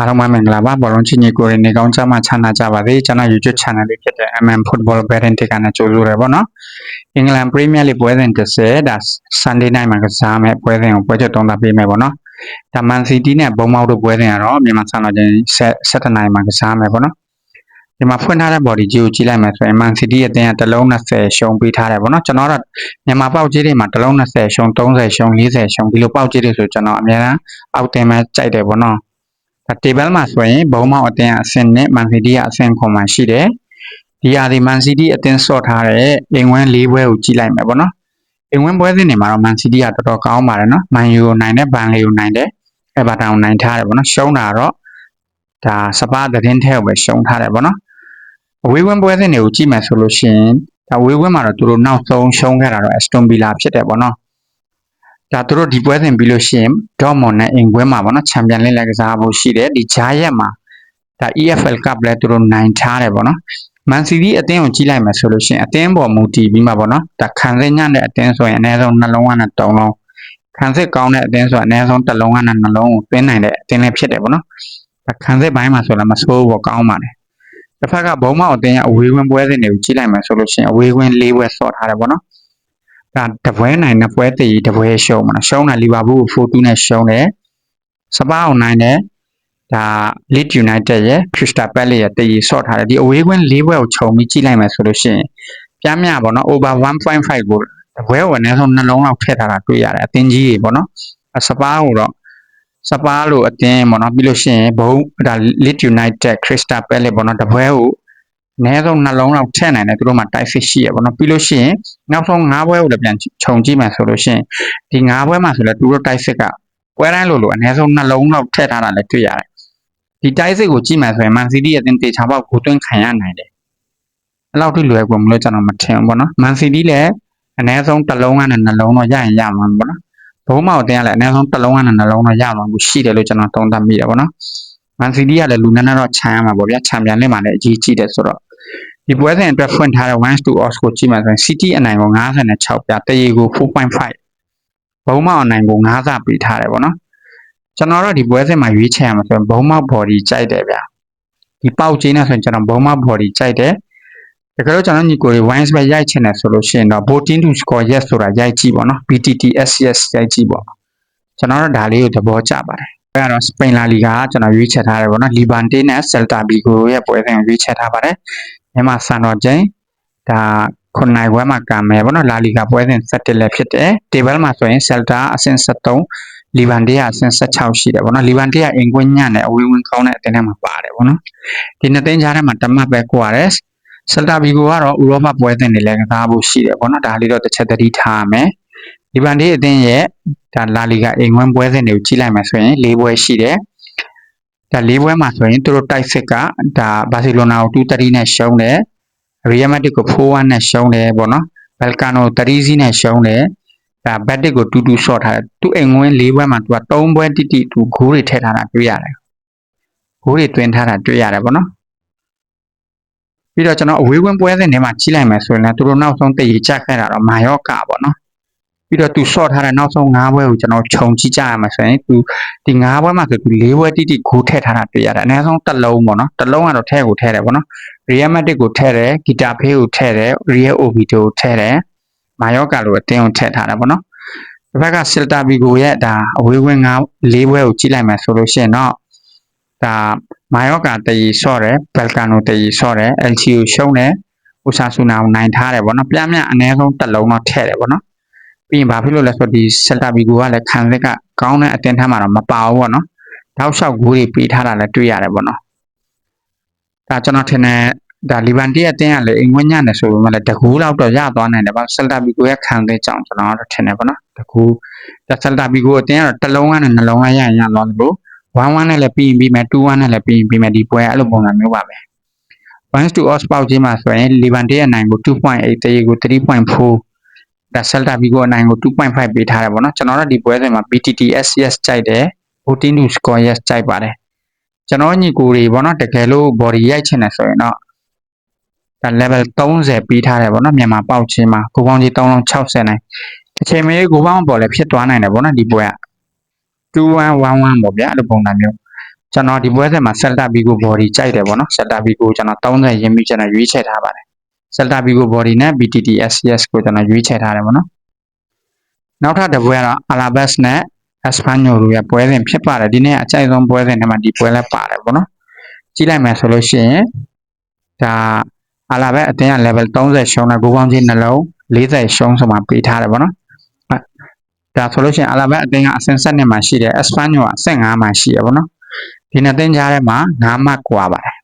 အားလုံးပဲမင်္ဂလာပါဘောလုံးချင်းကြီးကိုရနေကောင်းကြမှာချမ်းသာကြပါစေကျွန်တော် YouTube channel လေးဖြစ်တဲ့ MM Football Betting တကနေကြိုဆိုရပါတော့အင်္ဂလန် Premier League ပွဲစဉ်30ဒါ Sunday night မှာကစားမယ်ပွဲစဉ်ကိုပွဲချက်တုံးတာပေးမယ်ပေါ့နော်ဒါ Man City နဲ့ဘုံမောက်တို့ပွဲစဉ်ကတော့မြန်မာစံတော်ချိန်7နိုင်မှာကစားမယ်ပေါ့နော်ဒီမှာဖွင့်ထားတဲ့ body ကြီးကိုကြည့်လိုက်မယ်ဆိုရင် Man City အသင်းကတစ်လုံး20ရှုံးပေးထားတယ်ပေါ့နော်ကျွန်တော်တို့မြန်မာပေါက်ကြီးတွေမှာတစ်လုံး20ရှုံး30ရှုံး40ရှုံးဒီလိုပေါက်ကြီးတွေဆိုကျွန်တော်အများအားအောက်တင်မဲ့ကြိုက်တယ်ပေါ့နော်ဒါ table မှာဆိုရင်ဘုံမောက်အသင်းအဆင့်နဲ့ Man City ကအဆင့်ခွန်မှာရှိတယ်ဒီဟာဒီ Man City အသင်းဆော့ထားတဲ့အိမ်ဝင်း၄ဘွဲကိုကြည့်လိုက်မယ်ပေါ့နော်အိမ်ဝင်းပွဲစဉ်တွေမှာတော့ Man City ကတော်တော်ကောင်းပါတယ်နော် Man U ကိုနိုင်တယ် Burnley ကိုနိုင်တယ် Everton ကိုနိုင်ထားတယ်ပေါ့နော်ရှုံးတာတော့ဒါစပါးသတင်းထဲကိုပဲရှုံးထားတယ်ပေါ့နော်အဝေးဝင်းပွဲစဉ်တွေကိုကြည့်မယ်ဆိုလို့ရှိရင်ဒါဝေးဝင်းမှာတော့သူတို့နောက်ဆုံးရှုံးခဲ့တာတော့ Aston Villa ဖြစ်တယ်ပေါ့နော် ဒါသူတို့ဒီပွဲစဉ်ပြီးလို့ရှိရင် Dortmund နဲ့အိမ်ပွဲမှာပေါ့နော်ချန်ပီယံလိလည်းကစားဖို့ရှိတယ်ဒီဂျာရက်မှာဒါ EFL Cup လည်းသူတို့နိုင်ထားတယ်ပေါ့နော် Man City အသင်းကိုကြည့်လိုက်မယ်ဆိုလို့ရှိရင်အသင်းပေါ်မူတည်ပြီးမှပေါ့နော်ဒါခံစစ်ညံ့တဲ့အသင်းဆိုရင်အနည်းဆုံးနှလုံးကနဲ့၃လုံးခံစစ်ကောင်းတဲ့အသင်းဆိုရင်အနည်းဆုံးတစ်လုံးကနဲ့နှလုံးကိုသွင်းနိုင်တဲ့အသင်းလည်းဖြစ်တယ်ပေါ့နော်ဒါခံစစ်ပိုင်းမှာဆိုလည်းမဆိုးဘူးကောင်းပါတယ်တစ်ဖက်ကဘုံမောက်အသင်းရဲ့အဝေးဝင်ပွဲစဉ်တွေကိုကြည့်လိုက်မယ်ဆိုလို့ရှိရင်အဝေးဝင်၄ပွဲဆော့ထားတယ်ပေါ့နော် ဒါတပွဲနိုင်နှစ်ပွဲတည်တပွဲရှုံးမှာနော်ရှုံးတာလီဗာပူးကို4-2နဲ့ရှုံးတယ်စပါးအောင်နိုင်တယ်ဒါ Leeds United ရဲ့ Crystal Palace ရဲ့တည်ဆော့ထားတယ်ဒီအဝေးကွင်း၄ဘွဲကိုခြုံပြီးကြည့်လိုက်မယ်ဆိုလို့ရှိရင်ပြားမြပေါ့နော် over 1.5ကိုတပွဲကိုအနည်းဆုံးနှလုံးလောက်ထည့်ထားတာတွေ့ရတယ်အသင်းကြီးတွေပေါ့နော်စပါးကိုတော့စပါးလို့အသင်းပေါ့နော်ပြီးလို့ရှိရင်ဘုံဒါ Leeds United Crystal Palace ပေါ့နော်တပွဲကို အနည်းဆုံးနှလုံးလောက်ထည့်နိုင်တယ်သူတို့မှာ type fit ရှိရပေါ့နော်ပြီးလို့ရှိရင်နောက်ဆုံး၅ဘွဲကိုလည်းပြန်ခြုံကြည့်မယ်ဆိုလို့ရှိရင်ဒီ၅ဘွဲမှာဆိုလည်းသူတို့ type fit ကပွဲတိုင်းလို့လို့အနည်းဆုံးနှလုံးလောက်ထည့်ထားတာလည်းတွေ့ရတယ်ဒီတိုက်စစ်ကိုကြည့်မှဆိုရင် Man City ရဲ့အသင်းတေချာပေါက်ကိုသွင်းခံရနိုင်တယ်။အဲ့လောက်ထိလွယ်ကူမလို့ကျွန်တော်မထင်ဘူးပေါ့နော်။ Man City လည်းအနည်းဆုံးတစ်လုံးကနေနှလုံးတော့ရရင်ရမှာပေါ့နော်။ဘုံမောက်အသင်းကလည်းအနည်းဆုံးတစ်လုံးကနေနှလုံးတော့ရမှာဘူးရှိတယ်လို့ကျွန်တော်သုံးသပ်မိတယ်ပေါ့နော်။ Man City ကလည်းလူနည်းနည်းတော့ခြံရမှာပေါ့ဗျာ။ခြံပြန်လက်မှာလည်းအကြီးကြီးတယ်ဆိုတော့ ဒီပွဲစဉ်အတွက်ဖွင့်ထားတဲ့1 to odds ကိုကြည့်မှဆိုရင် City အနိုင်ကို56ပြတရေကို4.5ဘုံမောက်အနိုင်ကို9ဆပေးထားတယ်ပေါ့နော်။ကျွန်တော်တို့ဒီပွဲစဉ်မှာရွေးချယ်ရမှာဆိုရင်ဘုံမောက် body ကြိုက်တယ်ဗျာဒီပေါက်ချင်းနဲ့ဆိုရင်ကျွန်တော်ဘုံမောက် body ကြိုက်တယ်တကယ်လို့ကျွန်တော်ညီကိုတွေ wines ပဲရိုက်ချင်တယ်ဆိုလို့ရှိရင်တော့ voting to score yes ဆိုတာရိုက်ကြည့်ပေါ့နော် BTT SCS ရိုက်ကြည့်ပေါ့ကျွန်တော်တို့ဒါလေးကိုသဘောကျပါတယ် အဲကတော့ Spain La Liga ကကျွန်တော်ရွေးချယ်ထားတယ်ပေါ့နော် Levante နဲ့ Celta Vigo ရဲ့ပွဲစဉ်ကိုရွေးချယ်ထားပါတယ်မြန်မာစံတော်ချိန်ဒါခုနိုင်ပွဲမှာကံမယ်ပေါ့နော် La Liga ပွဲစဉ်7လည်းဖြစ်တယ် table မှာဆိုရင် Celta အဆင့်73လီဗန်တေးကအဆင့်16ရှိတယ်ဗောနော်လီဗန်တေးကအင်ကွင်းညံ့တယ်အဝေးဝင်ကောင်းတဲ့အတင်းထဲမှာပါတယ်ဗောနော်ဒီနှစ်သိန်းကြားထဲမှာတမတ်ပဲကွာတယ်ဆယ်တာဘီကိုကတော့ဥရောပပွဲစဉ်တွေလည်းကစားဖို့ရှိတယ်ဗောနော်ဒါလေးတော့တစ်ချက်သတိထားရမယ် လီဗန်တေးအသင်းရဲ့ဒါလာလီဂါအင်ကွင်းပွဲစဉ်တွေကိုကြည့်လိုက်မယ်ဆိုရင်၄ပွဲရှိတယ်ဒါ၄ပွဲမှာဆိုရင်သူတို့တိုက်စစ်ကဒါဘာစီလိုနာကို2-3နဲ့ရှုံးတယ်ရီယယ်မက်ဒစ်ကို4-1နဲ့ရှုံးတယ်ဗောနော်ဘယ်လ်ကာနို3စီးနဲ့ရှုံးတယ်ဒါဘတ်တစ်ကိုတူတူဆော့ထားတယ်သူ့အိမ်ဝင်း၄ဘွဲမှာသူက၃ဘွဲတိတိသူဂိုးတွေထည့်ထားတာတွေ့ရတယ်ဂိုးတွေတွင်းထားတာတွေ့ရတယ်ဗောနော်ပြီးတော့ကျွန်တော်အဝေးဝင်းပွဲစဉ်ထဲမှာကြီးလိုက်မယ်ဆိုရင်လည်းသူတို့နောက်ဆုံးတည်ကြခဲ့တာတော့မာယော့ကာပေါ့နော် ပြီးတော့သူဆော့ထားတဲ့နောက်ဆုံး၅ဘွဲကိုကျွန်တော်ခြုံကြည့်ကြရမှာဆိုရင်သူဒီ၅ဘွဲမှာဆိုသူ၄ဘွဲတိတိဂိုးထည့်ထားတာတွေ့ရတယ်အနည်းဆုံးတစ်လုံးပေါ့နော်တစ်လုံးကတော့ထဲကိုထဲတယ်ပေါ့နော်ရီယယ်မက်တစ်ကိုထဲတယ်ဂီတာဖေးကိုထဲတယ်ရီယယ်အိုဗီတိုကိုထဲတယ်မာယောကာလိုအတင်းကိုထည့်ထားတာပေါ့နော်။တစ်ဖက်ကဆီလတာဘီဂိုရဲ့ဒါအဝေးဝင်းငါ၄ဘွဲကိုကြည့်လိုက်မယ်ဆိုလို့ရှိရင်တော့ဒါမာယောကာတည်ဆော့တယ်ဘယ်လ်ကာနိုတည်ဆော့တယ် LC ကိုရှုံးတယ်ဥဆာဆူနာကိုနိုင်ထားတယ်ပေါ့နော်။ပြမြအနည်းဆုံးတစ်လုံးတော့ထည့်တယ်ပေါ့နော်။ ပြီးရင်ဘာဖြစ်လို့လဲဆိုတော့ဒီဆီလတာဘီဂိုကလည်းခံစစ်ကကောင်းတဲ့အတင်းထမ်းမှာတော့မပါဘူးပေါ့နော်။တောက်လျှောက်ဂိုးတွေပေးထားတာလည်းတွေ့ရတယ်ပေါ့နော်။ဒါကျွန်တော်ထင်တယ်ဒါလီဗန်တီရဲ့အတင်းကလည်းအိမ်ဝင်းညနေဆိုပေမဲ့လည်းတကူလောက်တော့ရသွားနိုင်တယ်ဗျဆယ်တာဘီကိုရဲ့ခံတဲ့ကြောင့်ကျွန်တော်တော့ထင်တယ်ပေါ့နော်တကူဒါဆယ်တာဘီကိုအတင်းကတော့တစ်လုံးကနေနှလုံးကရရင်ရသွားလို့1-1နဲ့လည်းပြီးရင်ပြီးမယ်2-1နဲ့လည်းပြီးရင်ပြီးမယ်ဒီပွဲအဲ့လိုပုံစံမျိုးပါပဲ1 to odds ပေါက်ချင်းမှာဆိုရင်လီဗန်တီရဲ့နိုင်ကို2.8တရေကို3.4 ဒါဆယ်တာဘီကိုအနိုင်ကို2.5ပေးထားတယ်ပေါ့နော်ကျွန်တော်တို့ဒီပွဲစဉ်မှာ BTT SCS ကြိုက်တယ်14 to score yes ကြိုက်ပါတယ်ကျွန်တော်ညီကိုတွေပေါ့နော်တကယ်လို့ body ရိုက်ချင်တယ်ဆိုရင်တော့ဒါ level 30ပြီးထားတယ်ဗောနော်မြန်မာပေါက်ချင်းမှာကိုပေါင်းကြီး3060နိုင်အချိန်မေးကိုပေါင်းပေါ်လည်းဖြစ်သွားနိုင်တယ်ဗောနော်ဒီပွဲက2111ပေါ့ဗျာအဲ့လိုပုံစံမျိုးကျွန်တော်ဒီပွဲစဉ်မှာ Celta Vigo body ကြိုက်တယ်ပေါ့နော် Celta Vigo ကျွန်တော်30ရင်းပြီးကျွန်တော်ရွေးချယ်ထားပါတယ် Celta Vigo body နဲ့ BTT SCS ကိုကျွန်တော်ရွေးချယ်ထားတယ်ပေါ့နော်နောက်ထပ်တစ်ပွဲကတော့ Alaves နဲ့ Espanyol တို့ရဲ့ပွဲစဉ်ဖြစ်ပါတယ်ဒီနေ့အကြိုက်ဆုံးပွဲစဉ်ထဲမှာဒီပွဲလည်းပါတယ်ပေါ့နော်ကြည့်လိုက်မယ်ဆိုလို့ရှိရင်ဒါ Alaves အတင်းက level 30ရှုံးတဲ့ဂိုးပေါင်းချင်းနှလုံး40ရှုံးဆိုမှပေးထားတယ်ပေါ့နော်ဒါဆိုလို့ရှိရင် Alaves အတင်းကအဆင့်7မှာရှိတယ် Espanyol ကအဆင့်5မှာရှိတယ်ပေါ့နော်ဒီနှစ်သင်းကြားထဲမှာ9မှတ်กว่าပါတယ်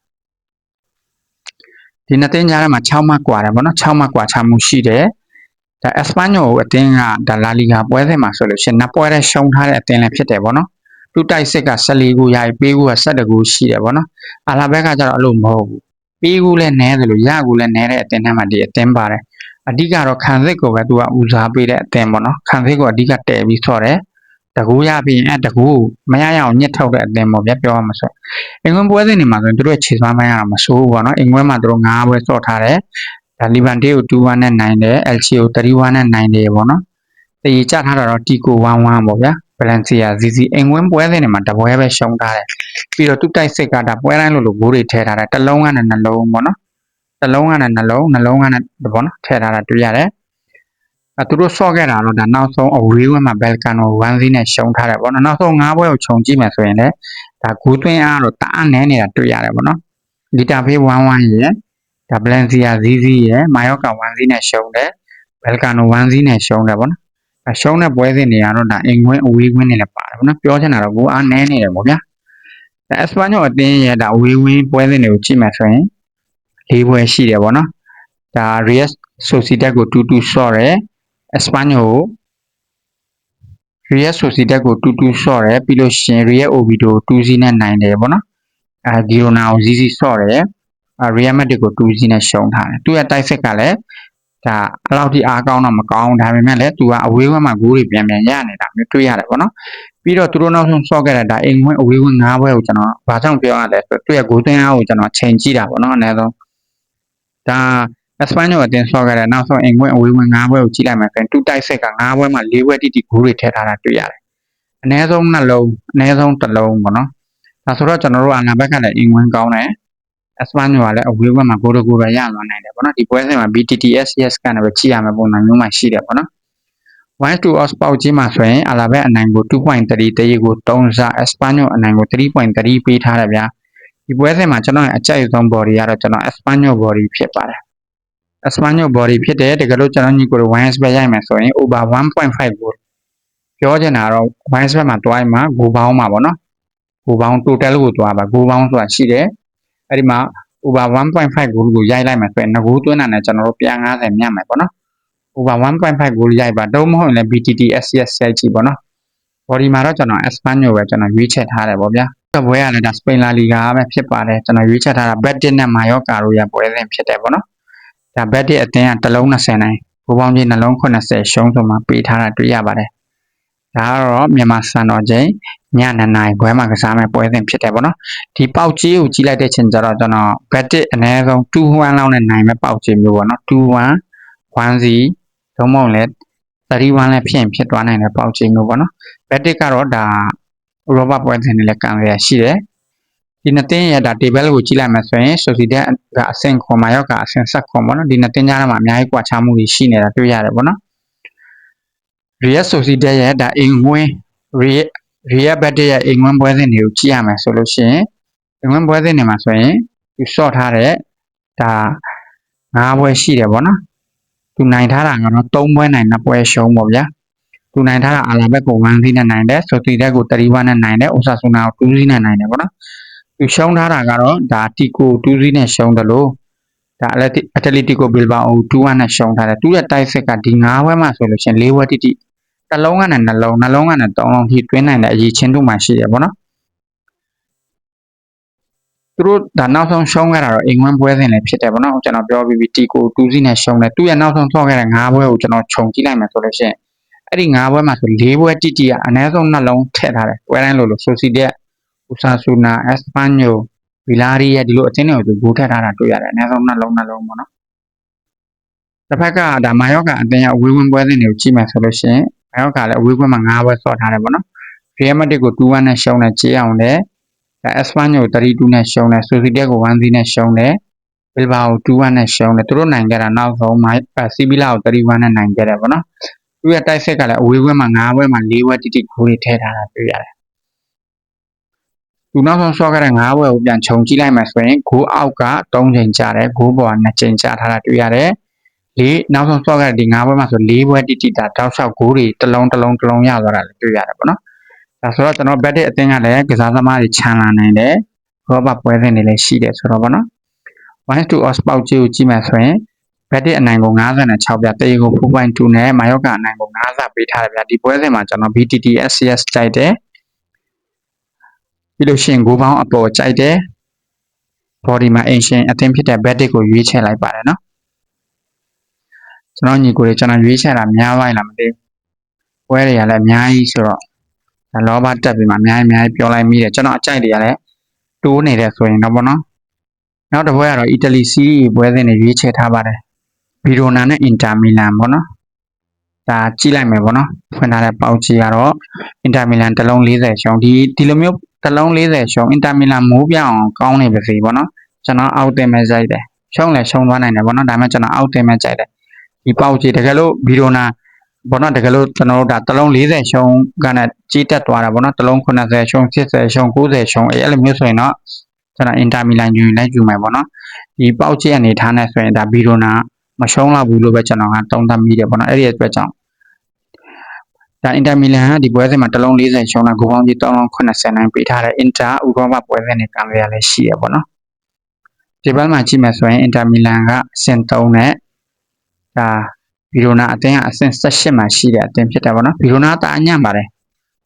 ဒီနှစ်သင်းကြားထဲမှာ6မှတ်กว่าတယ်ဗောနော်6မှတ်กว่าချမှုရှိတယ်ဒါ Espanyol ကိုအသင်းကဒါလာလီဂါပွဲစဉ်မှာဆိုလို့ရှိရင်နှစ်ပွဲတည်းရှုံးထားတဲ့အသင်းလည်းဖြစ်တယ်ဗောနော်တူတိုက်စစ်က14ခုရပြီပေးခုက17ခုရှိတယ်ဗောနော်အာလာဘက်ကကျတော့အဲ့လိုမဟုတ်ဘူးပေးခုလည်းနည်းတယ်လို့ရခုလည်းနည်းတဲ့အသင်းထဲမှာဒီအသင်းပါတယ်အဓိကတော့ခံစစ်ကိုပဲသူကဦးစားပေးတဲ့အသင်းပေါ့နော်ခံစစ်ကိုအဓိကတည်ပြီးဆော့တယ် တကူရပြီးရင်အဲတကူမရရအောင်ညှစ်ထုတ်တဲ့အသင်းပေါ့ဗျပြောရမှာဆိုအင်္ဂလန်ပွဲစဉ်တွေမှာဆိုရင်တို့ရဲ့ခြေစွမ်းမရတာမဆိုးဘူးပေါ့နော်အင်္ဂလန်မှာတို့၅ပွဲစော့ထားတယ်ဒါလီဗန်တေးကို2-1နဲ့နိုင်တယ် LC ကို3-1နဲ့နိုင်တယ်ပေါ့နော်တေးကြထားတာတော့တီကို1-1ပေါ့ဗျာဗလန်စီယာဇီဇီအင်္ဂလန်ပွဲစဉ်တွေမှာတပွဲပဲရှုံးထားတယ်ပြီးတော့သူတိုက်စစ်ကဒါပွဲတိုင်းလို့လို့ဂိုးတွေထည့်ထားတယ်တစ်လုံးကနဲ့နှလုံးပေါ့နော်တစ်လုံးကနဲ့နှလုံးနှလုံးကနဲ့ပေါ့နော်ထည့်ထားတာတွေ့ရတယ် အဲသူတို့ဆော့ခဲ့တာတော့ဒါနောက်ဆုံးအဝေးဝဲမှာဘယ်လကန်ကို1 0နဲ့ရှုံးထားတယ်ပေါ့နော်နောက်ဆုံး၅ပွဲကိုခြုံကြည့်မယ်ဆိုရင်လည်းဒါဂူးသွင်းအားတော့တအားနဲနေတာတွေ့ရတယ်ပေါ့နော်လီတာဖေး11ရယ်ဒါဘလန်စီယာဇီးဇီးရယ်မာယော့ကာ1 0နဲ့ရှုံးတယ်ဘယ်လကန်ကို1 0နဲ့ရှုံးတယ်ပေါ့နော်အရှုံးတဲ့ပွဲစဉ်တွေကတော့ဒါအင်ကွင်းအဝေးကွင်းတွေလည်းပါတယ်ပေါ့နော်ပြောချင်တာတော့ကိုအားနဲနေတယ်ပေါ့ဗျာဒါအက်စပန်ညိုအသင်းရဲ့ဒါအဝေးဝင်းပွဲစဉ်တွေကိုကြည့်မှဆိုရင်၄ပွဲရှိတယ်ပေါ့နော်ဒါ Real Sociedad ကို2-2ဆော့တယ် Espanyol ကို Real Sociedad ကို2-2ဆော့တယ်ပြီးလို့ရှိရင် Real Oviedo 2-0နဲ့နိုင်တယ်ပေါ့နော်အဲ Girona ကို0-0ဆော့တယ်အဲ Real Madrid ကို2-0နဲ့ရှုံးထားတယ်သူရဲ့ တိုက်စစ်ကလည်းဒါအဲ့လောက်ထိအားကောင်းတော့မကောင်းဒါပေမဲ့လည်းသူကအဝေးဝဲမှာဂိုးတွေပြန်ပြန်ရနေတာမျိုးတွေ့ရတယ်ပေါ့နော်ပြီးတော့သူတို့နောက်ဆုံးဆော့ခဲ့တဲ့ဒါအိမ်ဝင်အဝေးဝင်၅ဘွဲကိုကျွန်တော်ဘာကြောင့်ပြောရလဲဆိုတော့သူ့ရဲ့ဂိုးသွင်းအားကိုကျွန်တော်ချိန်ကြည့်တာပေါ့နော်အနည်းဆုံးဒါ Espanyol အတင်းဆော့ခဲ့တဲ့နောက်ဆုံးအိမ်ဝင်အဝေးဝင်၅ဘွဲကိုကြည့်လိုက်မယ်ဆိုရင်တူတိုက်ဆက်က၅ဘွဲမှာ၄ဘွဲတိတိဂိုးတွေထည့်ထားတာတွေ့ရတယ်အနည်းဆုံးနှလုံးအနည်းဆုံးတစ်လုံးပေါ့နော်ဒါဆိုတော့ကျွန်တော်တို့အနာဘက်ကလည်းအိမ်ဝင်ကောင်းတယ်အစပန်ညိုကလည်းအဝေးဘက်မှာဂိုးတကူပဲရသွားနိုင်တယ်ပေါ့နော်ဒီပွဲစဉ်မှာ BTTSS ကနေပဲကြည့်ရမယ်ပုံစံမျိုးမှရှိတယ်ပေါ့နော်1 to os ပေါက်ကြီးမှာဆိုရင်အလာဘက်အနိုင်ကို2.3တရေကို3စားအစပန်ညိုအနိုင်ကို3.3ပေးထားတယ်ဗျာဒီပွဲစဉ်မှာကျွန်တော်အကြိုက်ဆုံး body ကတော့ကျွန်တော် Espanyol body ဖြစ်ပါတယ် Espanyol body ဖြစ်တယ်တကယ်လို့ကျွန်တော်ညီကို 1s ပဲရိုက်မယ်ဆိုရင် over 1.5 goal ပြောချင်တာတော့ 1s ဘက်မှာတွိုင်းမှာ goal ပေါင်းမှာပေါ့နော် goal ပေါင်း total ကိုတွားပါ goal ပေါင်းဆိုတာရှိတယ်အဲ့ဒီမှာ over 1.5 goal ကိုရိုက်လိုက်မယ်ဆိုရင်ငကိုးသွင်းတာနဲ့ကျွန်တော်တို့ပြန်90မြတ်မယ်ပေါ့နော် over 1.5 goal ရိုက်ပါတော့မဟုတ်ရင်လည်း BTT SCS ဆက်ကြည့်ပေါ့နော် body မှာတော့ကျွန်တော် Espanyol ပဲကျွန်တော်ရွေးချယ်ထားတယ်ပေါ့ဗျာဘွဲရလည်းဒါ Spain La Liga ပဲဖြစ်ပါတယ်ကျွန်တော်ရွေးချယ်ထားတာ Betis နဲ့ Mallorca တို့ရပွဲစဉ်ဖြစ်တယ်ပေါ့နော် ဒါ Betis အတင်းကတစ်လုံး20နိုင်ဘူပေါင်းကြီးနှလုံး80ရှုံးဆိုမှပေးထားတာတွေ့ရပါတယ်ဒါကတော့မြန်မာစံတော်ချိန်ညနေနိုင်ခွဲမှာကစားမဲ့ပွဲစဉ်ဖြစ်တယ်ပေါ့နော်ဒီပေါက်ကြီးကိုကြီးလိုက်တဲ့ချိန်ကျတော့ကျွန်တော် Betis အနည်းဆုံး2-1လောက်နဲ့နိုင်မဲ့ပေါက်ကြီးမျိုးပေါ့နော်2-1 1-0သုံးမုံလည်း31လည်းဖြစ်ရင်ဖြစ်သွားနိုင်တဲ့ပေါက်ကြီးမျိုးပေါ့နော် Betis ကတော့ဒါဥရောပပွဲစဉ်တွေလည်းကံရရှိတယ် ဒီနှစ်တင်းရဲ့ဒါ table ကိုကြည့်လိုက်မှဆိုရင် Sociedad ကအဆင့်ခွန်မာရောက်ကအဆင့်ဆက်ခွန်ပေါ့နော်ဒီနှစ်တင်းကြားထဲမှာအများကြီးကွာခြားမှုတွေရှိနေတာတွေ့ရတယ်ပေါ့နော် Real Sociedad ရဲ့ဒါအင်ငွင်း Real Real Betis ရဲ့အင်ငွင်းပွဲစဉ်တွေကိုကြည့်ရမယ်ဆိုလို့ရှိရင်အင်ငွင်းပွဲစဉ်တွေမှာဆိုရင်သူ short ထားတဲ့ဒါ၅ပွဲရှိတယ်ပေါ့နော်သူနိုင်ထားတာကတော့၃ပွဲနိုင်နှစ်ပွဲရှုံးပေါ့ဗျာသူနိုင်ထားတာအာလာဘက်ကို1စီးနဲ့နိုင်တယ်ဆိုတီတက်ကို31နဲ့နိုင်တယ်အိုဆာဆူနာကို2စီးနဲ့နိုင်တယ်ပေါ့နော် သူရှုံးထားတာကတော့ဒါတီကို2စီးနဲ့ရှုံးတယ်လို့ဒါအက်တလီတီကိုဘီလ်ဘာအို2-1နဲ့ရှုံးထားတယ်သူ့ရဲ့တိုက်စစ်ကဒီ9ပွဲမှာဆိုလို့ရှိရင်4ပွဲတိတိတစ်လုံးကနဲ့နှလုံးနှလုံးကနဲ့သုံးလုံးထိတွင်းနိုင်တဲ့အရေးချင်းတို့မှရှိရပေါ့နော်သူတို့ဒါနောက်ဆုံးရှုံးခဲ့တာတော့အင်္ဂလန်ပွဲစဉ်လည်းဖြစ်တယ်ပေါ့နော်ကျွန်တော်ပြောပြီးပြီတီကို2စီးနဲ့ရှုံးတယ်သူ့ရဲ့နောက်ဆုံးဆော့ခဲ့တဲ့9ပွဲကိုကျွန်တော်ခြုံကြည့်လိုက်မယ်ဆိုလို့ရှိရင်အဲ့ဒီ9ပွဲမှာဆို4ပွဲတိတိကအနည်းဆုံးနှလုံးထည့်ထားတယ်ပွဲတိုင်းလို့လို့ဆိုစီတဲ့ ဥဆာဆူနာအက်စပန်ညိုဗီလာရီရဲ့ဒီလိုအသင်းတွေကိုသူဂိုးထည့်ထားတာတွေ့ရတယ်အနည်းဆုံးနှလုံးနှလုံးပေါ့နော်တစ်ဖက်ကဒါမာယော့ကအသင်းရဲ့အဝေးဝင်ပွဲစဉ်တွေကိုကြည့်မယ်ဆိုလို့ရှိရင်မာယော့ကလည်းအဝေးပွဲမှာ9ပွဲဆော့ထားတယ်ပေါ့နော်ရီယယ်မက်ဒစ်ကို2-1နဲ့ရှုံးတယ်ချေးအောင်တယ်ဒါ S1 ကို32နဲ့ရှုံးတယ် Sociedad ကို1-0နဲ့ရှုံးတယ် Bilbao ကို2-1နဲ့ရှုံးတယ်သူတို့နိုင်ခဲ့တာနောက်ဆုံးမှာစီဗီလာကို31နဲ့နိုင်ခဲ့တယ်ပေါ့နော်သူရဲ့တိုက်ဆက်ကလည်းအဝေးဘက်မှာ9ဘက်မှာ4ဘက်တိတိဂိုးတွေထည့်ထားတာတွေ့ရတယ် သူနောက်ဆုံးဆော့ခဲ့တဲ့9ဘက်ကိုပြန်ခြုံကြည့်လိုက်မှဆိုရင်ဂိုးအောက်က3ချိန်ကျတယ်ဂိုးပေါ်က2ချိန်ကျထားတာတွေ့ရတယ်လေးနောက်ဆုံးဆော့ခဲ့တဲ့ဒီ9ဘက်မှာဆို4ဘက်တိတိတာတောက်လျှောက်ဂိုးတွေတစ်လုံးတစ်လုံးတစ်လုံးရသွားတာလည်းတွေ့ရတယ်ပေါ့နော်ဒါဆိုတော့ကျွန်တော်ဘက်တဲ့အသင်းကလည်းကစားသမားတွေခြံလာနိုင်တယ်ရောဘပွဲစဉ်တွေလည်းရှိတယ်ဆိုတော့ဗောနော်1 to odds ပေါက်ကြီးကိုကြည့်မှဆိုရင်ဘက်တစ်အနိုင်ကို56ပြတေးကို4.2နဲ့မာယော့ကအနိုင်ကို9ဆပေးထားတယ်ဗျာဒီပွဲစဉ်မှာကျွန်တော် BTT SCS ကြိုက်တယ် ပြီးလို့ရှိရင်ဂိုးပေါင်းအပေါ်ကြိုက်တယ် body မှာ ancient အသင်းဖြစ်တဲ့ bet ကိုရွေးချယ်လိုက်ပါတယ်နော်ကျွန်တော်ညီကိုတွေကျွန်တော်ရွေးချယ်တာများပါလားမသိဘူးပွဲတွေကလည်းအများကြီးဆိုတော့ဒါလောဘတက်ပြီးမှအများကြီးအများကြီးပြောလိုက်မိတယ်ကျွန်တော်အကြိုက်တွေကလည်းတိုးနေတယ်ဆိုရင်တော့ဗောနော်နောက်တစ်ပွဲကတော့အီတလီစီးရီးပွဲစဉ်တွေရွေးချယ်ထားပါတယ်ဗီရိုနာနဲ့အင်တာမီလန်ဗောနော်ဒါကြည့်လိုက်မယ်ဗောနော်ဖွင့်ထားတဲ့ပေါက်ကြီးကတော့အင်တာမီလန်တစ်လုံး40ရှုံးဒီဒီလိုမျိုး တစ်လုံး40ရှုံးအင်တာမီလန်မိုးပြအောင်ကောင်းနေပါစေဗောနော်ကျွန်တော်အောက်တင်မဲ့ကြိုက်တယ်ရှုံးလည်းရှုံးသွားနိုင်တယ်ဗောနော်ဒါပေမဲ့ကျွန်တော်အောက်တင်မဲ့ကြိုက်တယ်ဒီပေါက်ကြီးတကယ်လို့ဗီရိုနာဘောနော်တကယ်လို့ကျွန်တော်တို့ဒါတလုံး40ရှုံးကနဲ့ကြီးတက်သွားတာဗောနော်တလုံး80ရှုံး80ရှုံး90ရှုံးအဲ့လိုမျိုးဆိုရင်တော့ကျွန်တော်အင်တာမီလန်ယူလိုက်ယူမယ်ဗောနော်ဒီပေါက်ကြီးအနေထားနဲ့ဆိုရင်ဒါဗီရိုနာမရှုံးတော့ဘူးလို့ပဲကျွန်တော်ကတုံးသပ်မိတယ်ဗောနော်အဲ့ဒီအတွက်ကြောင့် ဒါအင်တာမီလန်ကဒီပွဲစဉ်မှာတလုံး40ရှုံးတာဂိုးပေါင်းကြီး380နိုင်ပေးထားတယ်အင်တာဥရောပပွဲစဉ်နဲ့ကံရလည်းရှိရဗောနော်ဒီဘက်မှာကြည့်မယ်ဆိုရင်အင်တာမီလန်ကအဆင့်3နဲ့ဒါဗီရိုနာအသင်းကအဆင့်18မှာရှိတဲ့အသင်းဖြစ်တယ်ဗောနော်ဗီရိုနာတာအညံ့ပါတယ်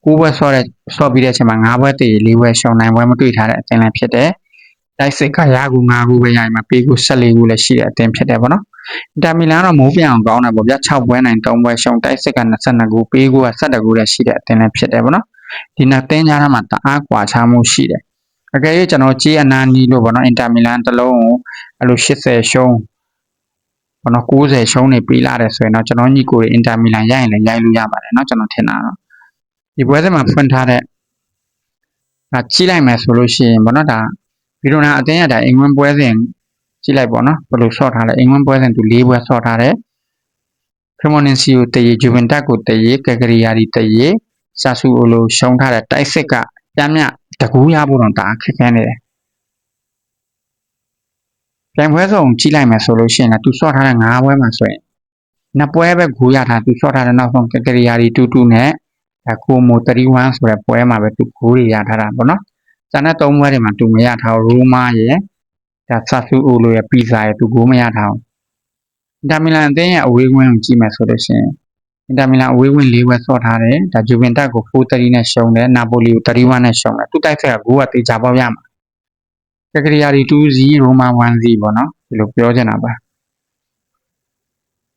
9ဘွဲဆော့တဲ့ဆော့ပြီးတဲ့အချိန်မှာ9ဘွဲတည်4ဘွဲရှောင်းနိုင်ဘွဲမတွေ့ထားတဲ့အသင်းလည်းဖြစ်တယ် တိုက်စစ်ကရာကူ9ခုပဲရရင်မှာပေးကူ14ခုလည်းရှိတဲ့အသင်းဖြစ်တယ်ဗောနော်အင်တာမီလန်ကတော့မိုးပြန်အောင်ကောင်းတယ်ဗောဗျ6ဘွဲနိုင်3ဘွဲရှောင်းတိုက်စစ်က22ခုပေးကူက17ခုလည်းရှိတဲ့အသင်းလည်းဖြစ်တယ်ဗောနော်ဒီနှစ်သင်းကြားမှာတအားကွာခြားမှုရှိတယ်အကယ်၍ကျွန်တော်ကြေးအနာနီလို့ဗောနော်အင်တာမီလန်တစ်လုံးကိုအဲ့လို80ရှုံးဘောနော်90ရှုံးနေပေးလာတယ်ဆိုရင်တော့ကျွန်တော်ညီကိုအင်တာမီလန်ရရင်လည်းရိုက်လို့ရပါတယ်เนาะကျွန်တော်ထင်တာတော့ဒီပွဲစဉ်မှာဖွင့်ထားတဲ့ဒါကြည့်လိုက်မယ်ဆိုလို့ရှိရင်ဘောနော်ဒါ ဗီရိုနာအတင်းရတာအင်္ဂလန်ပွဲစဉ်ကြည့်လိုက်ပေါ့နော်ဘယ်လိုဆော့ထားလဲအင်္ဂလန်ပွဲစဉ်သူ၄ပွဲဆော့ထားတယ်ခရမိုနင်စီကိုတရေဂျူဗင်တက်ကိုတရေကဂရီယာဒီတရေဆာဆူအိုလိုရှုံးထားတဲ့တိုက်စစ်ကပြမြတကူးရဖို့တော့ဒါခက်ခဲနေတယ်ပြိုင်ပွဲစုံကြည့်လိုက်မယ်ဆိုလို့ရှိရင်လည်းသူဆော့ထားတဲ့၅ပွဲမှာဆိုရင်နှစ်ပွဲပဲဂိုးရထားသူဆော့ထားတဲ့နောက်ဆုံးကကရီယာရီတူတူနဲ့ဒါကိုမို31ဆိုတဲ့ပွဲမှာပဲသူဂိုးတွေရထားတာပေါ့နော်။ ကျန်တဲ့၃ပွဲတွေမှာသူမရထားဘူးရိုမာရဲ့ဒါဆာဆူအိုလိုရဲ့ပီဇာရဲ့သူဂိုးမရထားဘူး။အင်တာမီလန်အသင်းရဲ့အဝေးကွင်းကိုကြည့်မယ်ဆိုလို့ရှိရင်အင်တာမီလန်အဝေးကွင်း၄ပွဲဆော့ထားတယ်ဒါဂျူဗင်တက်ကို4-3နဲ့ရှုံးတယ်နာပိုလီကို31နဲ့ရှုံးတယ်သူတိုက်ဆက်ကဂိုးကတေချာပေါက်ရမှာကကရီယာရီ2-0ရိုမာ1-0ပေါ့နော်ဒီလိုပြောချင်တာပါ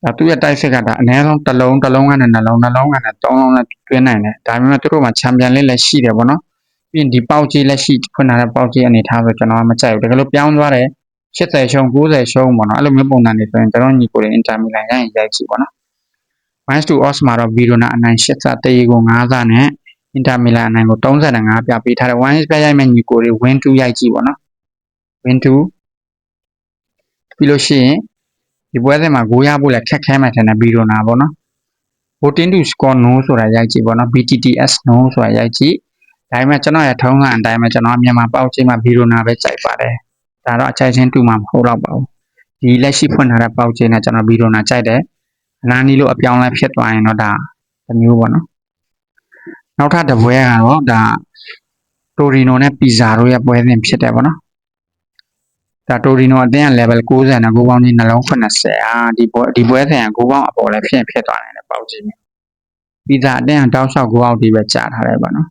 ဒါသူ့ရဲ့တိုက်စစ်ကဒါအနည်းဆုံးတစ်လုံးတစ်လုံးကနေနှလုံးနှလုံးကနေသုံးလုံးနဲ့တွင်းနိုင်တယ်ဒါပေမဲ့သူတို့မှာချန်ပီယံလေးလည်းရှိတယ်ပေါ့နော် ပြီးရင်ဒီပေါက်ကြီးလက်ရှိဖွင့်ထားတဲ့ပေါက်ကြီးအနေထားဆိုကျွန်တော်ကမကြိုက်ဘူးတကယ်လို့ပြောင်းသွားတယ်80ရှုံး90ရှုံးပေါ့နော်အဲ့လိုမျိုးပုံစံတွေဆိုရင်ကျွန်တော်ညီကိုတွေအင်တာမီလန်ရရင်ရိုက်ကြည့်ပေါ့နော် minus to odds မှာတော့ဗီရိုနာအနိုင်8ဆတရေကို9ဆနဲ့အင်တာမီလန်အနိုင်ကို35ပြပေးထားတယ်1ပြရိုက်မဲ့ညီကိုတွေ win 2ရိုက်ကြည့်ပေါ့နော် win 2ပြီးလို့ရှိရင်ဒီပွဲစဉ်မှာဂိုးရဖို့လည်းခက်ခဲမှထင်တယ်ဘီရိုနာပေါ့နော် voting to score no ဆိုတာရိုက်ကြည့်ပေါ့နော် BTTS no ဆိုတာရိုက်ကြည့် ဒါပေမဲ့ကျွန်တော်ရဲ့ထုံးစံအတိုင်းပဲကျွန်တော်မြန်မာပေါက်ချိန်မှာဘီရိုနာပဲကြိုက်ပါတယ်ဒါတော့အချိုက်ချင်းတူမှာမဟုတ်တော့ပါဘူးဒီလက်ရှိဖွင့်ထားတဲ့ပေါက်ချိန်နဲ့ကျွန်တော်ဘီရိုနာကြိုက်တယ်အနာနီလို့အပြောင်းလဲဖြစ်သွားရင်တော့ဒါတစ်မျိုးပေါ့နော်နောက်ထပ်တစ်ပွဲကတော့ဒါတိုရီနိုနဲ့ပီဇာတို့ရဲ့ပွဲစဉ်ဖြစ်တယ်ပေါ့နော်ဒါတိုရီနိုအသင်းက level 90နဲ့ကိုပေါင်းကြီးနှလုံး80အာဒီပွဲဒီပွဲဆိုင်ကကိုပေါင်းအပေါ်လည်းဖြစ်ဖြစ်သွားနိုင်တယ်ပေါက်ကြီးမျိုးပြီးသားအသင်းကတောက်လျှောက်ကိုအောက်ဒီပဲကြာထားတယ်ပေါ့နော်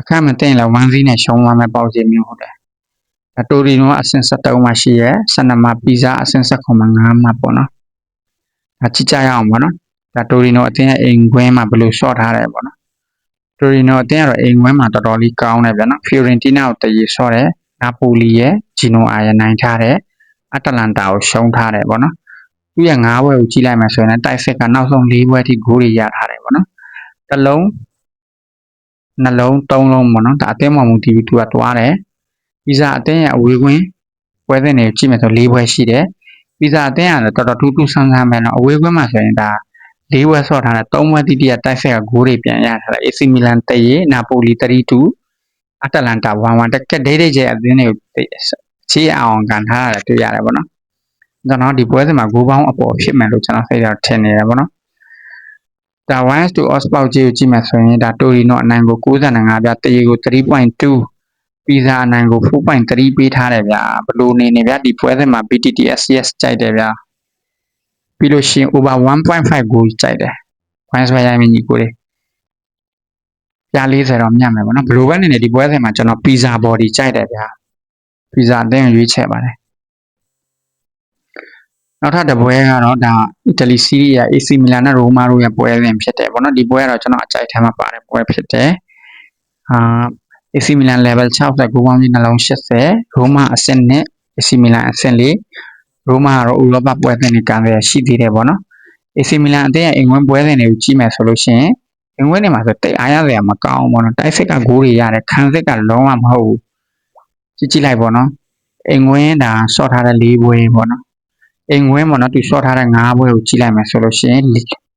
အခက်မသိရင်လည်း1 0နဲ့ရှုံးသွားမဲ့ပေါက်ကြီးမျိုးဟုတ်တယ်ဒါတိုရီနိုကအဆင့်73မှာရှိရဲ12မှာပီဇာအဆင့်79မှာ9မှာပေါ့နော်ဒါကြည့်ကြရအောင်ပေါ့နော်ဒါတိုရီနိုအသင်းရဲ့အိမ်ခွင်းမှာဘယ်လိုရှော့ထားတယ်ပေါ့နော်တိုရီနိုအသင်းကတော့အိမ်ခွင်းမှာတော်တော်လေးကောင်းတယ်ဗျာနော်ဖီယိုရင်တီနာကိုတည်ဆော့တယ်နာပိုလီရဲ့ဂျီနိုအာရဲ့နိုင်ထားတဲ့အတလန်တာကိုရှုံးထားတယ်ပေါ့နော်သူရဲ့၅ဘွဲကိုကြည့်လိုက်မှဆိုရင်တိုက်စစ်ကနောက်ဆုံး၄ဘွဲထိဂိုးတွေရထားတယ်ပေါ့နော်တစ်လုံး နှလုံးသုံးလုံးပေါ့နော်ဒါအသင်းမှမူတည်ပြီးသူကတွားတယ်ပြီးစားအသင်းရဲ့အဝေးကွင်းပွဲစဉ်တွေကြည့်မယ်ဆို၄ပွဲရှိတယ်ပြီးစားအသင်းကလည်းတော်တော်ထူးထူးဆန်းဆန်းပဲနော်အဝေးကွင်းမှာဆိုရင်ဒါ၄ပွဲဆော့ထားတဲ့၃ပွဲတိတိယတိုက်ဆက်ကဂိုးတွေပြန်ရထားတယ် AC Milan တရေနာပိုလီ32အတလန်တာ1-1တက်ကက်ဒိတ်ဒိတ်ကျဲအသင်းတွေကိုချေးအောင်ကန်ထားရတယ်တွေ့ရတယ်ပေါ့နော်ကျွန်တော်ဒီပွဲစဉ်မှာဂိုးပေါင်းအပေါ်ဖြစ်မယ်လို့ကျွန်တော်စိတ်ရထင်နေတယ်ပေါ့နော် ဒါ1 to os ပေါက်ကြီးကိုကြည့်မယ်ဆိုရင်ဒါတိုရီနောအနိုင်ကို95ပြတရေကို3.2ပီဇာအနိုင်ကို4.3ပေးထားတယ်ဗျာဘလို့နေနေဗျာဒီပွဲစဉ်မှာ BTTSCS ကြိုက်တယ်ဗျာပြီးလို့ရှိရင် over 1.5 goal ကြိုက်တယ် points ဆွဲရိုင်းမင်းကြီးကိုလေးပြ40တော့မြတ်မယ်ဗောနော်ဘလို့ပဲနေနေဒီပွဲစဉ်မှာကျွန်တော် pizza body ကြိုက်တယ်ဗျာ pizza အသင်းရွေးချယ်ပါတယ် နောက်ထပ်တစ်ပွဲကတော့ဒါအီတလီစီးရီးယား AC မီလန်နဲ့ရိုမာတို့ရဲ့ပွဲစဉ်ဖြစ်တယ်ဗောနော်ဒီပွဲကတော့ကျွန်တော်အကြိုက်ထဲမှာပါတယ်ပွဲဖြစ်တယ်အာ AC မီလန် level 60ကိုပေါင်းကြီးနှလုံး80ရိုမာအဆင့်နဲ့ AC မီလန်အဆင့်4ရိုမာကတော့ဥရောပပွဲစဉ်တွေကံရရှိသေးတယ်ဗောနော် AC မီလန်အသင်းရဲ့အင်္ဂွင်းပွဲစဉ်တွေကိုကြည့်မယ်ဆိုလို့ရှိရင်အင်္ဂွင်းတွေမှာဆိုတိတ်အားရစရာမကောင်းဘူးဗောနော်တိုက်စစ်ကဂိုးတွေရတယ်ခံစစ်ကလုံးဝမဟုတ်ဘူးကြည့်ကြည့်လိုက်ဗောနော်အင်္ဂွင်းဒါဆော့ထားတဲ့၄ပွဲဗောနော် အင်္ဂွင်းဗောနော်သူဆော့ထားတဲ့၅ပွဲကိုကြည့်လိုက်မယ်ဆိုလို့ရှိရင်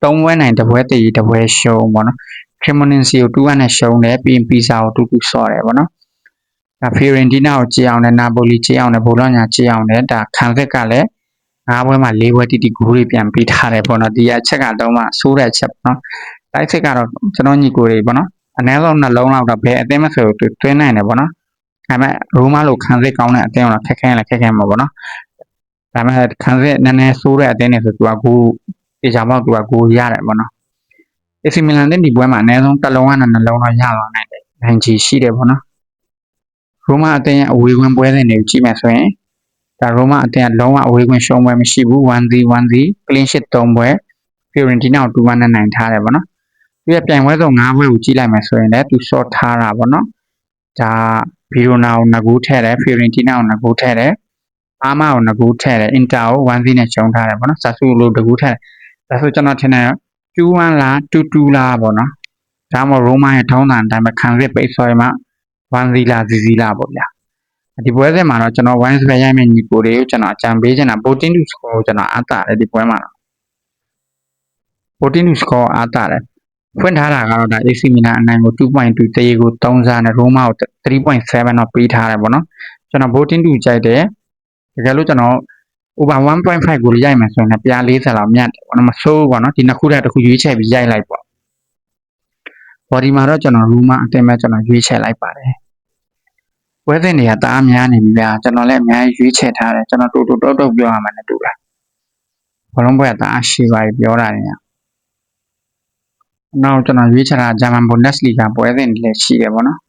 ၃ပွဲနိုင်တစ်ပွဲတည်တစ်ပွဲရှုံးဗောနော် Cremonese ကို2-1နဲ့ရှုံးတယ်ပြီးရင် Pisa ကို2-2ဆော့တယ်ဗောနော်ဒါ Fiorentina ကိုကြေးအောင်နဲ့ Napoli ကြေးအောင်နဲ့ဘိုလောညာကြေးအောင်နဲ့ဒါခံစစ်ကလည်းငါးပွဲမှာ၄ပွဲတိတိဂိုးတွေပြန်ပေးထားတယ်ပေါ့နော်ဒီအချက်ကတော့မှဆိုးတဲ့အချက်ပေါ့နော်တိုက်စစ်ကတော့ကျွန်တော်ညီကိုတွေပေါ့နော်အနည်းဆုံးနှလုံးလောက်တော့ဘယ်အသင်းမဆိုတွင်းနိုင်တယ်ပေါ့နော်ဒါပေမဲ့ရိုးမလိုခံစစ်ကောင်းတဲ့အသင်းတော့ခက်ခဲလည်းခက်ခဲမှာပေါ့နော် ဒါပေမဲ့ခံစစ်နည်းနည်းဆိုးတဲ့အသင်းတွေဆိုသူကဂိုးအေချာမောက်သူကဂိုးရတယ်ပေါ့နော်အစီမီလန်တဲ့ဒီပွဲမှာအနည်းဆုံးတစ်လုံးနဲ့နှလုံးတော့ရသွားနိုင်တယ်နိုင်ချီရှိတယ်ပေါ့နော်ရိုးမအသင်းရဲ့အဝေးဝင်ပွဲစဉ်တွေကိုကြည့်မယ်ဆိုရင်ဒါရိုမာအသင်းကလုံးဝအဝေးကွင်းရှုံးပွဲမရှိဘူး1-0 1-0 clean sheet 3ပွဲ Fiorentina ကို2-1နဲ့နိုင်ထားတယ်ဗောနော်သူရဲ့ပြိုင်ပွဲဆုံး5ပွဲကိုကြည့်လိုက်မယ်ဆိုရင်လည်းသူစော့ထားတာဗောနော်ဒါဗီရိုနာကိုငကူထဲ့တယ် Fiorentina ကိုငကူထဲ့တယ် အာမာကိုငကူထဲ့တယ် Inter ကို1-0နဲ့ရှုံးထားတယ်ဗောနော်ဆာဆူလိုတကူထဲ့တယ်ဒါဆိုကျွန်တော်ထင်တယ်2-1လား2-2လားဗောနော်ဒါမှမဟုတ်ရိုမာရဲ့ထုံးစံအတိုင်းပဲခံစစ်ပိတ်ဆော်ရမှာ1-0လား0-0လားဗောဗျာဒီပွဲစဉ်မှာတော့ကျွန်တော် wine spray ရိုက်မဲ့ညီကိုတွေကိုကျွန်တော်အကြံပေးချင်တာ voting to score ကိုကျွန်တော်အားတာတယ်ဒီပွဲမှာတော့ voting to score အားတာတယ်ဖွင့်ထားတာကတော့ဒါ AC Milan အနိုင်ကို2.2တရေကို3စားနဲ့ Roma ကို3.7တော့ပေးထားတယ်ပေါ့နော်ကျွန်တော် voting to ကြိုက်တယ် တကယ်လို့ကျွန်တော် over 1.5ကိုရိုက်မယ်ဆိုရင်လည်းပြား40လောက်မြတ်တယ်ပေါ့နော်မဆိုးပေါ့နော်ဒီနှစ်ခုတည်းတစ်ခုရွေးချယ်ပြီးရိုက်လိုက်ပေါ့ body မှာတော့ကျွန်တော် Roma အတင်းမဲ့ကျွန်တော်ရွေးချယ်လိုက်ပါတယ်ပွဲစဉ်တွေကတအားများနေပြီဗျာကျွန်တော်လည်းအများကြီးရွေးချယ်ထားတယ်ကျွန်တော်တူတူတုတ်တုတ်ပြောရမှလည်းတူလားဘလုံးပွဲကတအားရှိပါပြီပြောတာတွေကနောက်ကျွန်တော်ရွေးချယ်တာဂျာမန်ဘွန်ဒက်စလီဂါပွဲစဉ်တွေလည်းရှိတယ်ပေါ့နော်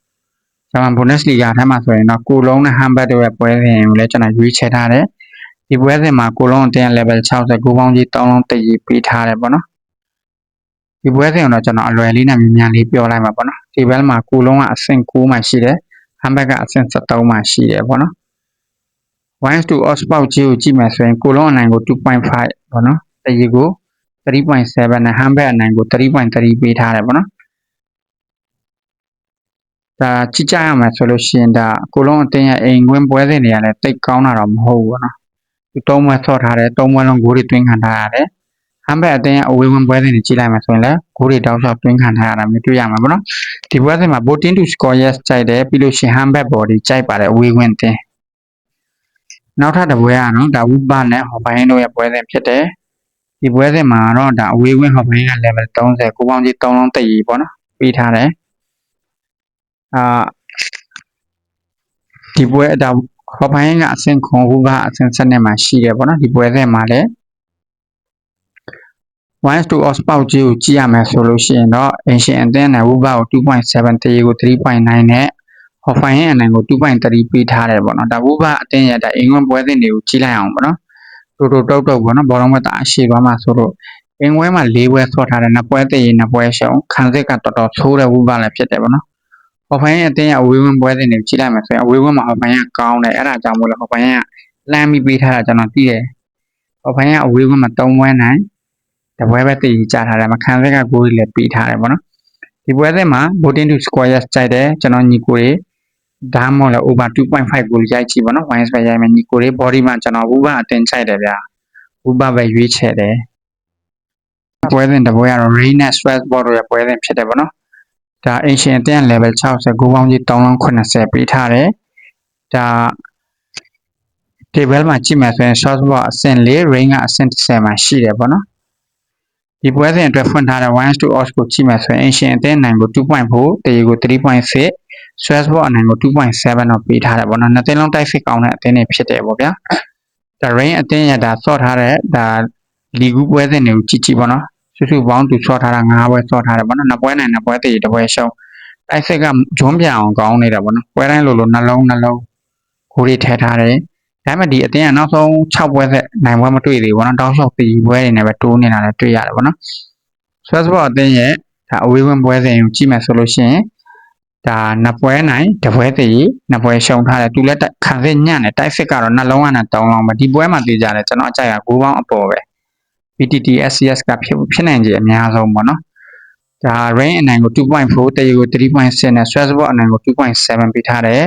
ဂျာမန်ဘွန်ဒက်စလီဂါထဲမှာဆိုရင်တော့ကိုလုံးနဲ့ဟမ်ဘတ်တို့ရဲ့ပွဲစဉ်ကိုလည်းကျွန်တော်ရွေးချယ်ထားတယ်ဒီပွဲစဉ်မှာကိုလုံးအတင်း level 60ကိုပေါင်းကြီး3လုံးတည်ပေးထားတယ်ပေါ့နော်ဒီပွဲစဉ်တော့ကျွန်တော်အလွယ်လေးနဲ့မြန်မြန်လေးပြောလိုက်မှာပေါ့နော်ဒီဘက်မှာကိုလုံးကအဆင့်9မှာရှိတယ်ဟမ်ဘတ်ကအဆင့်73မှာရှိတယ်ပေါ့နော်1 to os ပေါက်ကြီးကိုကြည့်မယ်ဆိုရင်ကိုလုံးအနိုင်ကို2.5ပေါ့နော်တရီကို3.7နဲ့ဟမ်ဘတ်အနိုင်ကို3.3ပေးထားတယ်ပေါ့နော် ဒါကြည့်ကြရမယ်ဆိုလို့ရှိရင်ဒါကိုလုံးအတင်းရဲ့အိမ်ကွင်းပွဲစဉ်တွေကလည်းတိတ်ကောင်းတာတော့မဟုတ်ဘူးပေါ့နော်ဒီသုံးပွဲဆော့ထားတယ်သုံးပွဲလုံးဂိုးတွေတွင်းခံထားရတယ်ဟမ်ဘတ်အတင်းရဲ့အဝေးဝင်ပွဲစဉ်တွေကြည့်လိုက်မှဆိုရင်လည်းဂိုးတွေတောက်လျှောက်တွင်းခံထားရတာမျိုးတွေ့ရမှာပေါ့နော်ဒီပွဲစဉ်မှာ voting to score yes ကြိုက်တယ်ပြီးလို့ရှိရင် hum back body ကြိုက်ပါတယ်အဝေးဝင်တင်နောက်ထပ်တစ်ပွဲကတော့ဒါဝုပနဲ့ဟော်ဘိုင်းတို့ရဲ့ပွဲစဉ်ဖြစ်တယ်ဒီပွဲစဉ်မှာတော့ဒါအဝေးဝင်ဟော်ဘိုင်းက level 30ကိုပေါင်းကြီး3လုံးတည်ကြီးပေါ့နော်ပြီးထားတယ် အာဒီပွဲဒါဟော်ဘိုင်းကအဆင့်ခွန်ဟူကအဆင့်7နဲ့မှာရှိတယ်ပေါ့နော်ဒီပွဲစဉ်မှာလည်း once to os ပေါက်ကြီးကိုကြည့်ရမယ်ဆိုလို့ရှိရင်တော့ ancient အသင်းနဲ့ဝုဘကို2.7တရေကို3.9နဲ့ offer ရဲ့အနိုင်ကို2.3ပေးထားတယ်ပေါ့နော်ဒါဝုဘအသင်းရဲ့ဒါအင်္ဂွန်ပွဲစဉ်တွေကိုကြည့်လိုက်အောင်ပေါ့နော်တူတူတုတ်တုတ်ပေါ့နော်ဘောလုံးဘက်သားအရှိသွားမှာဆိုတော့အင်္ဂွဲမှာ၄ပွဲဆော့ထားတယ်နှစ်ပွဲတည်ရင်နှစ်ပွဲရှုံးခံစစ်ကတော်တော်ဆိုးတဲ့ဝုဘလည်းဖြစ်တယ်ပေါ့နော် offer ရဲ့အသင်းရဲ့အဝေးဝင်ပွဲစဉ်တွေကိုကြည့်လိုက်မယ်ဆိုရင်အဝေးဝင်မှာ offer ရဲ့ကောင်းတယ်အဲ့ဒါကြောင့်မို့လို့ offer ရဲ့လမ်းပြီးပေးထားတာကျွန်တော်သိတယ် offer ရဲ့အဝေးဝင်မှာ၃ပွဲနိုင်တပွဲပဲတည်ကြထားတယ်မခံစစ်ကဂိုးကြီးလည်းပေးထားတယ်ပေါ့နော်ဒီပွဲစဉ်မှာ voting to square yes ကြိုက်တယ်ကျွန်တော်ညီကိုတွေဒါမှမဟုတ်လည်း over 2.5ကိုရိုက်ကြည့်ပါတော့ wise ပဲရိုက်မယ်ညီကိုလေး body မှာကျွန်တော် Uber အတင်ချိုက်တယ်ဗျာ Uber ပဲရွေးချယ်တယ်ပွဲစဉ်တစ်ပွဲကတော့ Rain နဲ့ Stress Board တို့ရဲ့ပွဲစဉ်ဖြစ်တယ်ပေါ့နော် ဒါ ancient အတင်း level 60ကိုပေါင်းကြီး380ပေးထားတယ်ဒါ table မှာကြည့်မယ်ဆိုရင် short board အဆင့်4 rain ကအဆင့်10မှာရှိတယ်ပေါ့နော်ဒီပွဲစဉ်အတွက်ဖွင့်ထားတဲ့1 to odds ကိုကြည့်မယ်ဆိုရင် ancient အတင်းနိုင်ကို2.4တရေကို3.6 stress board အနိုင်ကို2.7တော့ပေးထားတယ်ပေါ့နော်နှစ်သိန်းလုံးတိုက်စစ်ကောင်းတဲ့အတင်းတွေဖြစ်တယ်ပေါ့ဗျာဒါ rain အတင်းရဒါဆော့ထားတဲ့ဒါလီဂူပွဲစဉ်တွေကိုကြည့်ကြည့်ပေါ့နော် စုစုပေါင်းသူဆော့ထားတာ9ပွဲဆော့ထားတယ်ပေါ့နော်နှစ်ပွဲနိုင်နှစ်ပွဲတရေတစ်ပွဲရှုံးတိုက်စစ်ကဂျွန်းပြအောင်ကောင်းနေတာပေါ့နော်ပွဲတိုင်းလိုလိုနှလုံးနှလုံးကိုယ်တွေထည့်ထားတယ်ဒါပေမဲ့ဒီအတင်းကနောက်ဆုံး6ပွဲဆက်နိုင်ပွဲမတွေ့သေးဘူးပေါ့နော်တောက်လျှောက်တီပွဲတွေနဲ့ပဲတိုးနေတာလည်းတွေ့ရတယ်ပေါ့နော် stress board အတင်းရဲ့ဒါအဝေးဝင်ပွဲစဉ်ကိုကြည့်မယ်ဆိုလို့ရှိရင်ဒါနှစ်ပွဲနိုင်တစ်ပွဲတည်နှစ်ပွဲရှုံထားတယ်သူလည်းခံစစ်ညံ့တယ်တိုက်စစ်ကတော့နှလုံးကနဲ့တောင်းလုံးပဲဒီပွဲမှာတည်ကြတယ်ကျွန်တော်အကြိုက်က9ပေါင်းအပေါ်ပဲ PTT SCS ကဖြစ်ဖြစ်နိုင်ခြေအများဆုံးပေါ့နော်ဒါ range အနိုင်ကို2.4တရေကို3.6နဲ့ stress board အနိုင်ကို2.7ပေးထားတယ်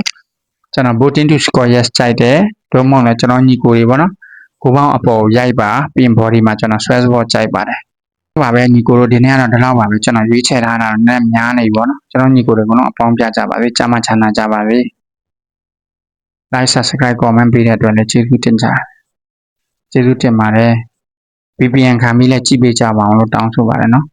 ကျွန်တော် voting to score yes ကြိုက်တယ်တို့မဟုတ်လည်းကျွန်တော်ညီကိုတွေပေါ့နော်ကိုပေါင်းအပေါ်ရိုက်ပါပြင် body မှာကျွန်တော် stress board ကြိုက်ပါတယ်ပါပဲညီကိုတို့ဒီနေ့ကတော့ဒီလောက်ပါပဲကျွန်တော်ရွေးချယ်ထားတာတော့နည်းများနေပြီပေါ့နော်ကျွန်တော်ညီကိုတွေကတော့အပေါင်းပြကြပါစေကြာမှချမ်းသာကြပါစေ like subscribe comment ပေးတဲ့အတွက်လည်းကျေးဇူးတင်ကြတယ်ကျေးဇူးတင်ပါတယ် VPN ခံပြီးလည်းကြည့်ပေးကြပါအောင်လို့တောင်းဆိုပါတယ်နော်